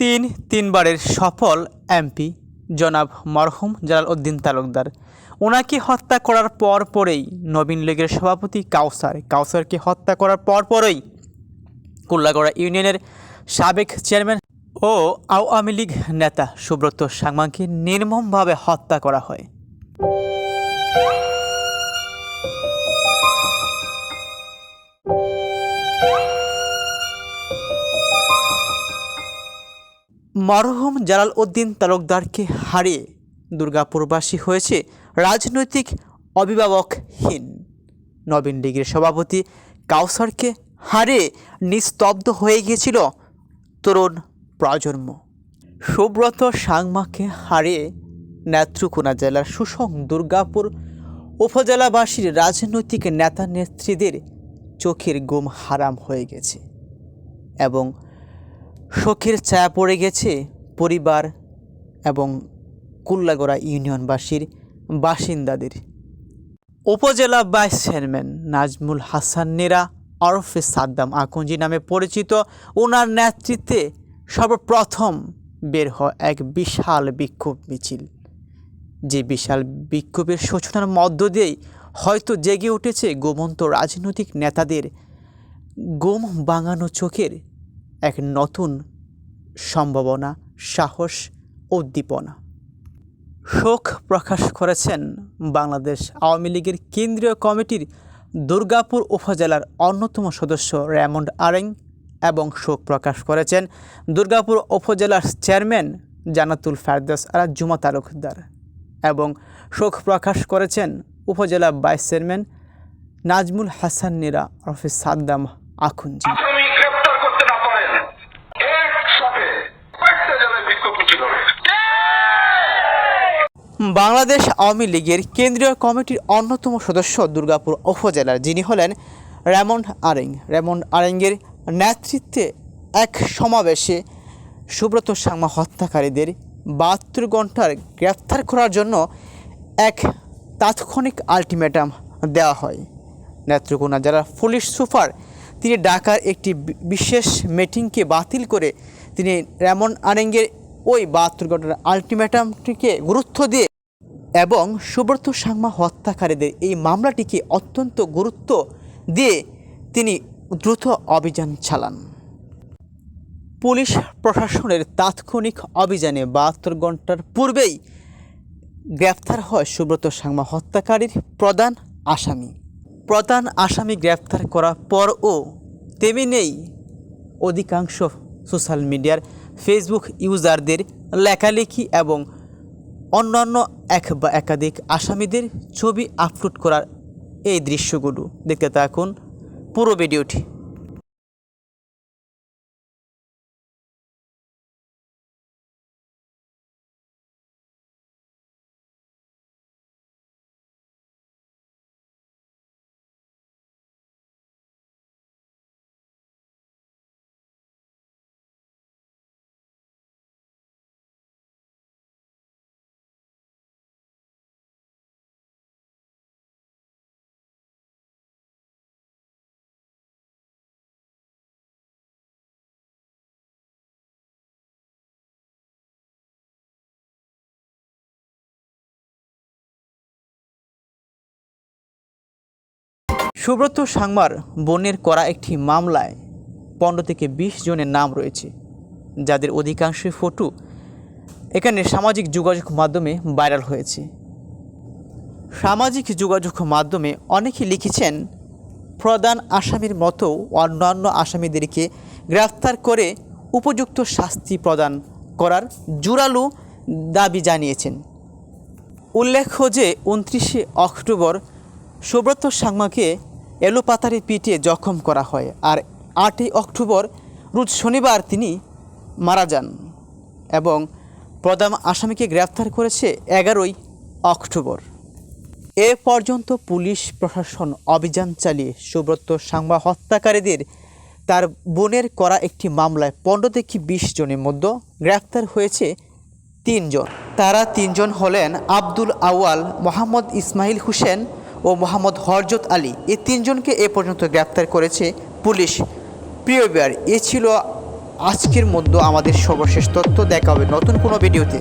তিন তিনবারের সফল এমপি জনাব মরহুম জালাল উদ্দিন তালুকদার। ওনাকে হত্যা করার পর পরেই নবীন লীগের সভাপতি কাউসার। কাউসারকে হত্যা করার পর পরেই কুল্লাগড়া ইউনিয়নের সাবেক চেয়ারম্যান ও আওয়ামী লীগ নেতা সুব্রত সাংমাকে নির্মমভাবে হত্যা করা হয়। মরহুম জালাল উদ্দিন তালুকদারকে হারিয়ে দুর্গাপুরবাসী হয়েছে রাজনৈতিক অভিভাবকহীন। নবীন লীগের সভাপতি কাউসারকে হারে নিস্তব্ধ হয়ে গিয়েছিল তরুণ প্রজন্ম। সুব্রত সাংমাকে হারিয়ে নেত্রকোনা জেলার সুসং দুর্গাপুর উপজেলাবাসীর রাজনৈতিক নেতা নেত্রীদের চোখের গুম হারাম হয়ে গেছে এবং শোকের ছায়া পড়ে গেছে পরিবার এবং কুল্লাগড়া ইউনিয়নবাসীর বাসিন্দাদের। উপজেলা ভাইস চেয়ারম্যান নাজমুল হাসান নেরা ওরফে সাদ্দাম আকঞ্জি নামে পরিচিত ওনার নেতৃত্বে সর্বপ্রথম বের হয় এক বিশাল বিক্ষোভ মিছিল। যে বিশাল বিক্ষোভের সূচনার মধ্য দিয়েই হয়তো জেগে উঠেছে গোমন্ত রাজনৈতিক নেতাদের গোম বাঙানো চোখের এক নতুন সম্ভাবনা, সাহস উদ্দীপনা। শোক প্রকাশ করেছেন বাংলাদেশ আওয়ামী লীগের কেন্দ্রীয় কমিটির দুর্গাপুর উপজেলার অন্যতম সদস্য রেমন্ড আরেং এবং শোক প্রকাশ করেছেন দুর্গাপুর উপজেলার চেয়ারম্যান জানাতুল ফেরদাস আরা জুমা তালুকদার এবং শোক প্রকাশ করেছেন উপজেলা ভাইস চেয়ারম্যান নাজমুল হাসান নিরা রফিস সাদ্দাম আখুঞ্জি আসামি গ্রেপ্তার করতে না পারেন একসাথে কয়েকটা জেলায় বিক্ষোভ মিছিল হবে বাংলাদেশ আওয়ামী লীগের কেন্দ্রীয় কমিটির অন্যতম সদস্য দুর্গাপুর উপজেলার যিনি হলেন রেমন্ড আরেং। রেমন্ড আরেঙ্গের নেতৃত্বে এক সমাবেশে সুব্রত সাংমা হত্যাকারীদের বাহাত্তর ঘণ্টার গ্রেফতার করার জন্য এক তাৎক্ষণিক আলটিমেটাম দেওয়া হয়। নেত্রকোনা জেলার পুলিশ সুপার তিনি ঢাকার একটি বিশেষ মিটিংকে বাতিল করে তিনি রেমন আরেঙ্গের ওই বাহাত্তর ঘণ্টার আলটিমেটামটিকে গুরুত্ব দিয়ে এবং সুব্রত সাংমা হত্যাকারীদের এই মামলাটিকে অত্যন্ত গুরুত্ব দিয়ে তিনি দ্রুত অভিযান চালান। পুলিশ প্রশাসনের তাৎক্ষণিক অভিযানে বাহাত্তর ঘণ্টার পূর্বেই গ্রেফতার হয় সুব্রত সাংমা হত্যাকারীর প্রধান আসামি। প্রধান আসামি গ্রেফতার করার পরও তেমনি অধিকাংশ সোশ্যাল মিডিয়ার ফেসবুক ইউজারদের লেখালেখি এবং অন্যান্য এক বা একাধিক আসামিদের ছবি আপলোড করার এই দৃশ্যগুলো দেখতে থাকুন পুরো ভিডিওটি। সুব্রত সাংমার বোনের করা একটি মামলায় পনেরো থেকে বিশ জনের নাম রয়েছে, যাদের অধিকাংশ ফটো এখানে সামাজিক যোগাযোগ মাধ্যমে ভাইরাল হয়েছে। সামাজিক যোগাযোগ মাধ্যমে অনেকে লিখেছেন, প্রধান আসামির মতো অন্যান্য আসামিদেরকে গ্রেফতার করে উপযুক্ত শাস্তি প্রদান করার জোরালো দাবি জানিয়েছেন। উল্লেখ্য যে, উনত্রিশে অক্টোবর সুব্রত সাংমাকে এলোপাতারে পিটিয়ে জখম করা হয় আর আটই অক্টোবর রোজ শনিবার তিনি মারা যান এবং প্রধান আসামিকে গ্রেফতার করেছে এগারোই অক্টোবর। এ পর্যন্ত পুলিশ প্রশাসন অভিযান চালিয়ে সুব্রত সাংমা হত্যাকারীদের তার বোনের করা একটি মামলায় পনেরো থেকে বিশ জনের মধ্যে গ্রেফতার হয়েছে তিনজন। তারা তিনজন হলেন আব্দুল আওয়াল মোহাম্মদ ইসমাইল হোসেন ও মোহাম্মদ হরজত আলী এ তিনজনকে এ পর্যন্ত গ্রেপ্তার করেছে পুলিশ। প্রিয় বিয়ার এ ছিল আজকের মধ্যে আমাদের সর্বশেষ তথ্য। দেখা হবে নতুন কোনো ভিডিওতে।